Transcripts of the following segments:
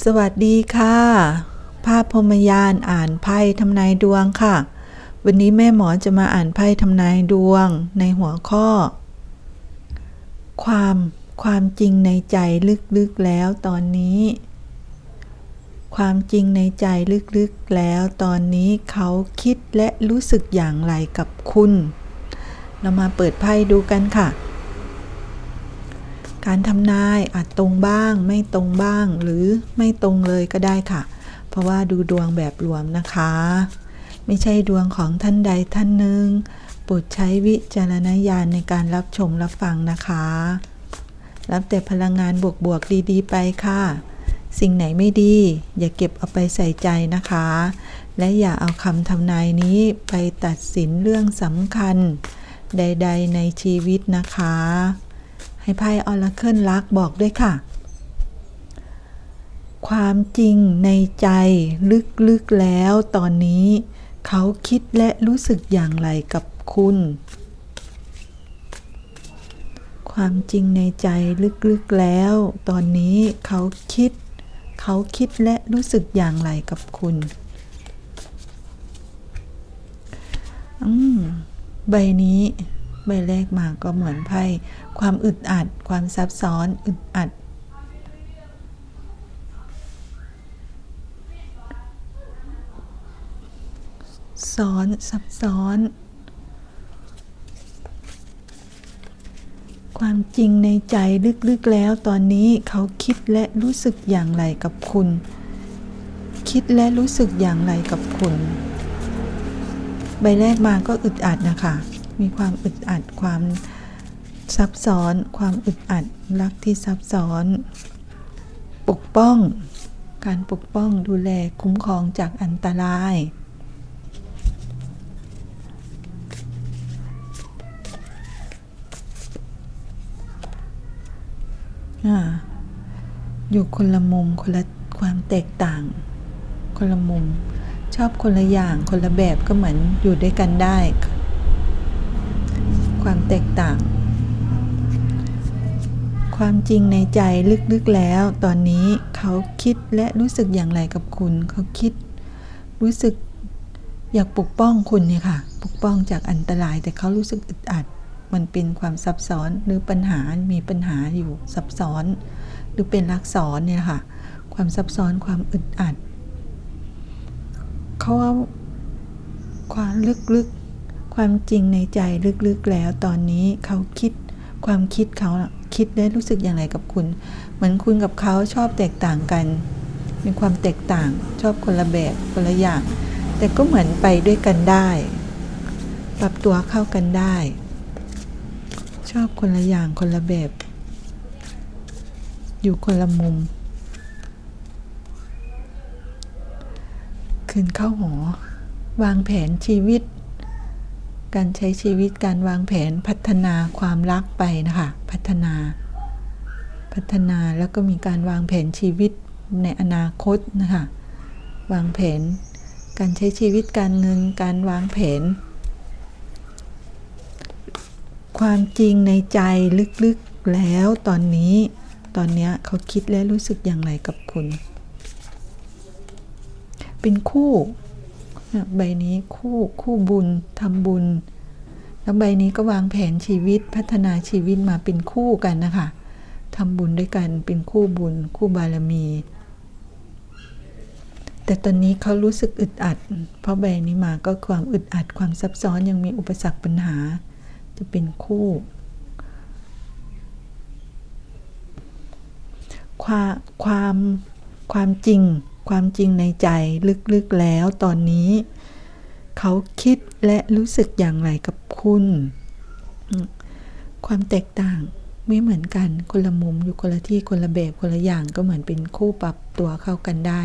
สวัสดีค่ะ ภาพพมยานอ่านไพ่ทำนายดวงค่ะ วันนี้แม่หมอจะมาอ่านไพ่ทำนายดวงในหัวข้อ ความความจริงในใจลึกๆแล้วตอนนี้ ความจริงในใจลึกๆแล้วตอนนี้เขาคิดและรู้สึกอย่างไรกับคุณ เรามาเปิดไพ่ดูกันค่ะ การทำนายอาจตรงบ้าง ไม่ตรงบ้าง หรือไม่ตรงเลยก็ได้ค่ะ เพราะว่าดูดวงแบบรวมนะคะ ไม่ใช่ดวงของท่านใดท่านหนึ่งโปรดใช้วิจารณญาณในการรับชมรับฟังนะคะ รับแต่พลังงานบวกๆดีๆ ไปค่ะ สิ่งไหนไม่ดี อย่าเก็บเอาไปใส่ใจนะคะ และอย่าเอาคำทำนายนี้ไปตัดสินเรื่องสำคัญ ใด ๆ ในชีวิตนะคะ ให้ไพ่ออราเคิลลักบอกด้วยค่ะ ความจริงในใจลึกๆแล้วตอนนี้ เขาคิดและรู้สึกอย่างไรกับคุณ ความจริงในใจลึกๆแล้ว ตอนนี้เขาคิด เขาคิดและรู้สึกอย่างไรกับคุณอืมใบนี้ ใบแรกมาก็เหมือนไพ่ความอึดอัด ความซับซ้อนอึดอัด ซ้อนซับซ้อน ความจริงในใจลึกๆแล้วตอนนี้เขาคิดและรู้สึกอย่างไรกับคุณ คิดและรู้สึกอย่างไรกับคุณ ใบแรกมาก็อึดอัดนะคะ มีความอึดอัดความซับซ้อน ความอึดอัดรักที่ซับซ้อน ปกป้อง การปกป้องดูแลคุ้มครองจากอันตรายอยู่คนละมุมคนละความแตกต่าง คนละมุม ชอบคนละอย่างคนละแบบก็เหมือนอยู่ด้วยกันได้ ความแตกต่าง ความจริงในใจลึกๆแล้ว ตอนนี้เขาคิดและรู้สึกอย่างไรกับคุณ เขาคิด รู้สึกอยากปกป้องคุณเนี่ยค่ะ ปกป้องจากอันตรายแต่เขารู้สึกอึดอัด มันเป็นความซับซ้อนหรือปัญหา มีปัญหาอยู่ซับซ้อน หรือเป็นลักซ้อนเนี่ยค่ะ ความซับซ้อนความอึดอัด เขาว่าความลึกๆ ความจริงในใจลึกๆแล้วตอนนี้เขาคิดความคิดเขาคิดได้รู้สึกอย่างไรกับคุณ เหมือนคุณกับเขาชอบแตกต่างกันมีความแตกต่างชอบคนละแบบคนละอย่าง แต่ก็เหมือนไปด้วยกันได้ ปรับตัวเข้ากันได้ ชอบคนละอย่างคนละแบบ อยู่คนละมุม คืนเข้าหอ วางแผนชีวิต การใช้ชีวิตการวางแผนพัฒนาความรักไปนะคะพัฒนา พัฒนาแล้วก็มีการวางแผนชีวิตในอนาคตนะคะวางแผน การใช้ชีวิตการเงินการวางแผน ความจริงในใจลึกๆแล้วตอนนี้ ตอนนี้เขาคิดและรู้สึกอย่างไรกับคุณ เป็นคู่ ใบนี้คู่คู่บุญทำบุญ แล้วใบนี้ก็วางแผนชีวิตพัฒนาชีวิตมาเป็นคู่กันนะคะทำบุญด้วยกันเป็นคู่บุญ คู่บารมี แต่ตอนนี้เขารู้สึกอึดอัด เพราะใบนี้มาก็ความอึดอัดความซับซ้อนยังมีอุปสรรคปัญหา จะเป็นคู่ความความความจริง ความจริงในใจลึกๆแล้วตอนนี้ เขาคิดและรู้สึกอย่างไรกับคุณ ความแตกต่างไม่เหมือนกันคนละมุมอยู่คนละที่คนละแบบคนละอย่างก็เหมือนเป็นคู่ปรับตัวเข้ากันได้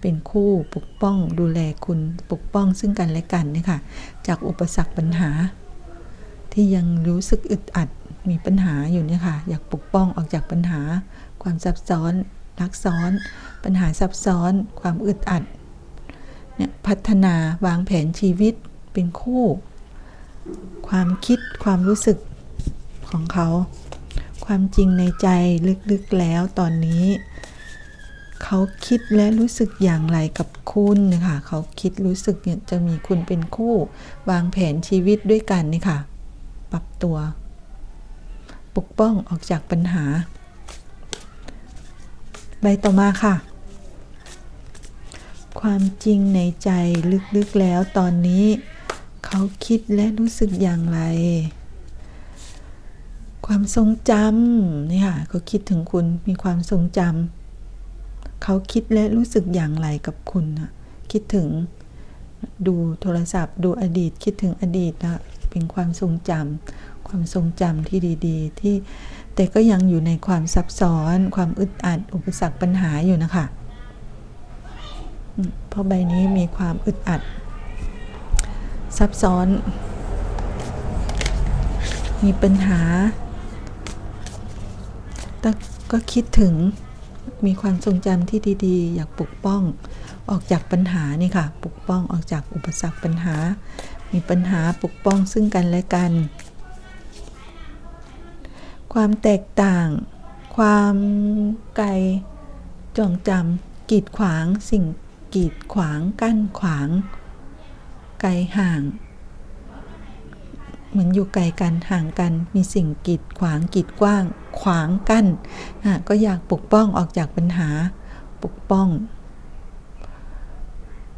เป็นคู่ปกป้องดูแลคุณปกป้องซึ่งกันและกันนี่ค่ะจากอุปสรรคปัญหา ที่ยังรู้สึกอึดอัดมีปัญหาอยู่เนี่ยค่ะอยากปกป้องออกจากปัญหา ความซับซ้อน ลักซ้อน ปัญหาซับซ้อน ความอึดอัดเนี่ยพัฒนาวางแผนชีวิตเป็นคู่ ความคิดความรู้สึกของเขา ความจริงในใจลึกๆแล้วตอนนี้ เขาคิดและรู้สึกอย่างไรกับคุณนะคะเขาคิดรู้สึกเนี่ยจะมีคุณเป็นคู่ วางแผนชีวิตด้วยกันนี่ค่ะ ปรับตัว ปกป้องออกจากปัญหา ใบต่อมาค่ะ ความจริงในใจลึกๆแล้วตอนนี้ เขาคิดและรู้สึกอย่างไร ความทรงจำนี่ค่ะเขาคิดถึงคุณมีความทรงจำเขาคิดและรู้สึกอย่างไรกับคุณคิดถึงดูโทรศัพท์ ดูอดีตคิดถึงอดีตนะเป็นความทรงจำความทรงจำที่ดี ๆ ที่ แต่ก็ยังอยู่ในความซับซ้อน ความอึดอัด อุปสรรคปัญหาอยู่นะคะ เพราะใบนี้มีความอึดอัด ซับซ้อน มีปัญหาแต่ก็คิดถึงมีความทรงจำที่ดีๆ อยากปกป้อง ออกจากปัญหานี่ค่ะ ปกป้องออกจากอุปสรรคปัญหา มีปัญหาปกป้องซึ่งกันและกัน ความแตกต่าง ความไกลจองจำกีดขวาง สิ่งกีดขวาง กั้นขวาง ไกลห่าง เหมือนอยู่ไกลกันห่างกัน มีสิ่งกีดขวางกีดกว้าง ขวางกั้นก็อยากปกป้องออกจากปัญหา ปกป้อง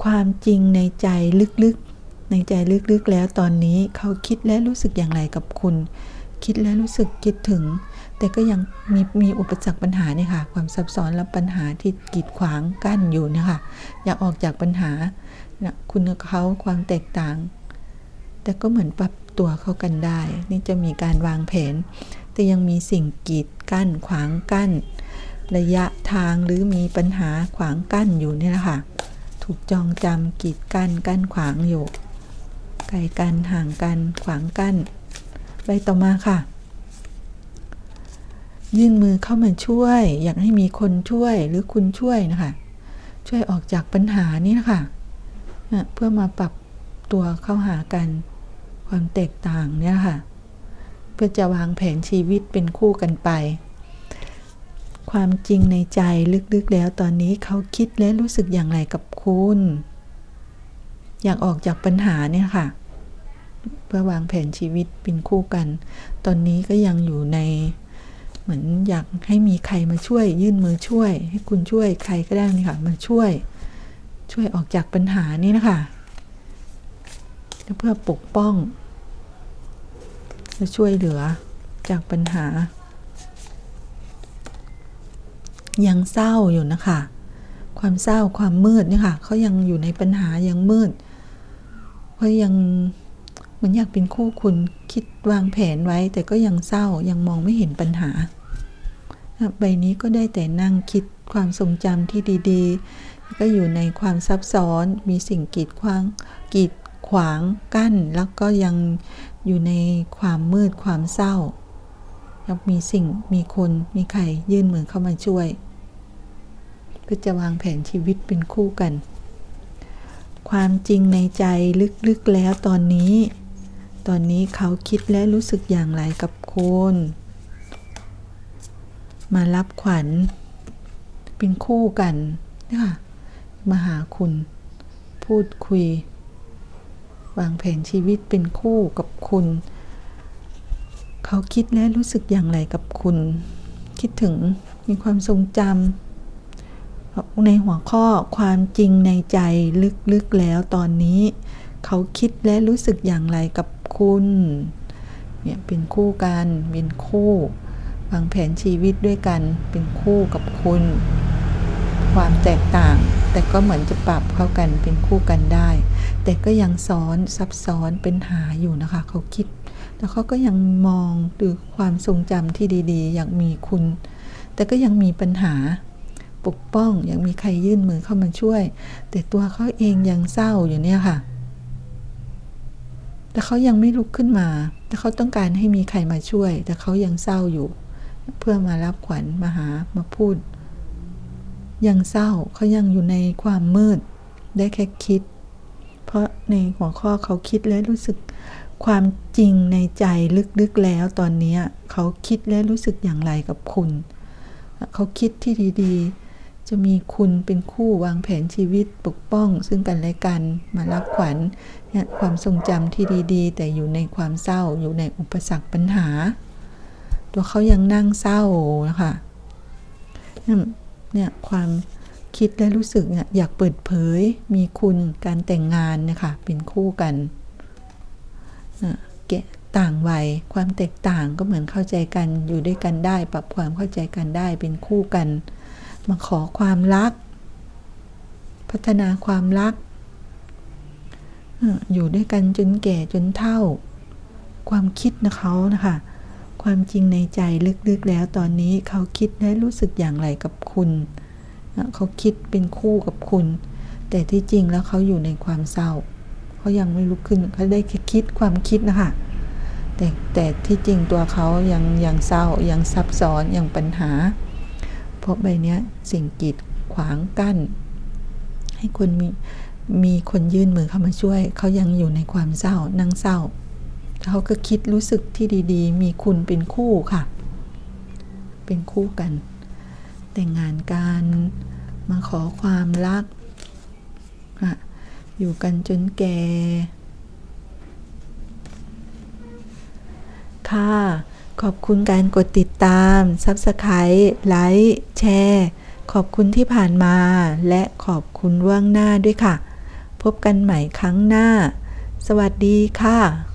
ความจริงในใจลึกๆ ในใจลึกๆแล้วตอนนี้เขาคิดและรู้สึกอย่างไรกับคุณ คิดและรู้สึกคิดถึง แต่ก็ยังมีมีอุปสรรคปัญหาเนี่ยค่ะ ความซับซ้อนและปัญหาที่กีดขวางกั้นอยู่นี่ยค่ะอยากออกจากปัญหานะคุณเขาความแตกต่าง แต่ก็เหมือนปรับตัวเข้ากันได้ นี่จะมีการวางแผน แต่ยังมีสิ่งกีดกั้น ขวางกั้น ระยะทางหรือมีปัญหาขวางกั้นอยู่เนี่ยแหละค่ะ ถูกจองจำกีดกั้นกั้นขวางอยู่ไกลกันห่างกันขวางกั้น ใบต่อมาค่ะ ยื่นมือเข้ามาช่วย อยากให้มีคนช่วยหรือคุณช่วยนะคะ ช่วยออกจากปัญหานี้นะคะนะเพื่อมาปรับตัวเข้าหากันความแตกต่างเนี่ยค่ะ เพื่อจะวางแผนชีวิตเป็นคู่กันไป ความจริงในใจลึกๆแล้วตอนนี้เขาคิดและรู้สึกอย่างไรกับคุณ อยากออกจากปัญหาเนี่ยค่ะ เพื่อวางแผนชีวิตเป็นคู่กัน ตอนนี้ก็ยังอยู่ใน เหมือนอยากให้มีใครมาช่วย ยื่นมือช่วย ให้คุณช่วยใครก็ได้นี่ค่ะมาช่วย ช่วยออกจากปัญหานี้นะคะและเพื่อปกป้องและช่วยเหลือจากปัญหา ยังเศร้าอยู่นะคะ ความเศร้าความมืดเนี่ยค่ะเขายังอยู่ในปัญหายังมืดเพราะยัง เหมือนอยากเป็นคู่คุณคิดวางแผนไว้ แต่ก็ยังเศร้ายังมองไม่เห็นปัญหา ใบนี้ก็ได้แต่นั่งคิดความทรงจำที่ดีๆ ก็อยู่ในความซับซ้อนมีสิ่งกีดขวางกีดขวางกั้น แล้วก็ยังอยู่ในความมืดความเศร้ายังมีสิ่งมีคนมีใครยื่นมือเข้ามาช่วยเพื่อจะวางแผนชีวิตเป็นคู่กัน ความจริงในใจลึกๆแล้วตอนนี้ ตอนนี้เขาคิดและรู้สึกอย่างไรกับคุณ มารับขวัญ เป็นคู่กันนี่ค่ะ มาหาคุณ พูดคุย วางแผนชีวิตเป็นคู่กับคุณ เขาคิดและรู้สึกอย่างไรกับคุณ คิดถึงมีความทรงจำในหัวข้อความจริงในใจลึกๆแล้วตอนนี้ เขาคิดและรู้สึกอย่างไรกับคุณเนี่ยเป็นคู่กันเป็นคู่วางแผนชีวิตด้วยกันเป็นคู่กับคุณ ความแตกต่าง แต่ก็เหมือนจะปรับเข้ากันเป็นคู่กันได้ แต่ก็ยังซ้อนซับซ้อนเป็นหาอยู่นะคะ เขาคิด แล้วเขาก็ยังมองดูความทรงจำที่ดีๆ อยากมีคุณ แต่ก็ยังมีปัญหาปกป้องยังมีใครยื่นมือเข้ามาช่วย แต่ตัวเขาเองยังเศร้าอยู่เนี่ยค่ะ แต่เขายังไม่ลุกขึ้นมา แต่เขาต้องการให้มีใครมาช่วย แต่เขายังเศร้าอยู่ เพื่อมารับขวัญมาหามาพูด ยังเศร้าเขายังอยู่ในความมืด ได้แค่คิด เพราะในหัวข้อเขาคิดและรู้สึกความจริงในใจลึกๆแล้วตอนนี้เขาคิดและรู้สึกอย่างไรกับคุณ เขาคิดที่ดีๆ จะมีคุณเป็นคู่วางแผนชีวิตปกป้อง ซึ่งกันและกันมารับขวัญเนี่ยความทรงจำที่ดีๆ แต่อยู่ในความเศร้าอยู่ในอุปสรรคปัญหา ตัวเขายังนั่งเศร้านะคะเนี่ยความคิดและรู้สึกเนี่ยอยากเปิดเผยมีคุณการแต่งงานนะคะเป็นคู่กันแกะต่างวัยความแตกต่างก็เหมือนเข้าใจกันอยู่ด้วยกันได้ ปรับความเข้าใจกันได้เป็นคู่กัน มาขอความรัก พัฒนาความรัก อยู่ด้วยกันจนแก่จนเฒ่า ความคิดนะเขานะคะ ความจริงในใจลึกๆแล้วตอนนี้เขาคิดและรู้สึกอย่างไรกับคุณ เขาคิดเป็นคู่กับคุณ แต่ที่จริงแล้วเขาอยู่ในความเศร้า เขายังไม่ลุกขึ้นเขาได้ค่คิดความคิดนะคะแต่แต่ที่จริงตัวเขายังยังเศร้ายังซับซ้อนยังปัญหา เพราะใบเนี้ยสิ่งกีดขวางกั้น ให้คนมีมีคนยื่นมือเข้ามาช่วย เขายังอยู่ในความเศร้านั่งเศร้า เขาก็คิดรู้สึกที่ดีๆ มีคุณเป็นคู่ค่ะ เป็นคู่กัน แต่งงานกันมาขอความรักค่ะอยู่กันจนแก่ ค่ะ ขอบคุณการกดติดตาม Subscribe ไลค์แชร์ขอบคุณที่ผ่านมา และขอบคุณว่างหน้าด้วยค่ะ พบกันใหม่ครั้งหน้า สวัสดีค่ะ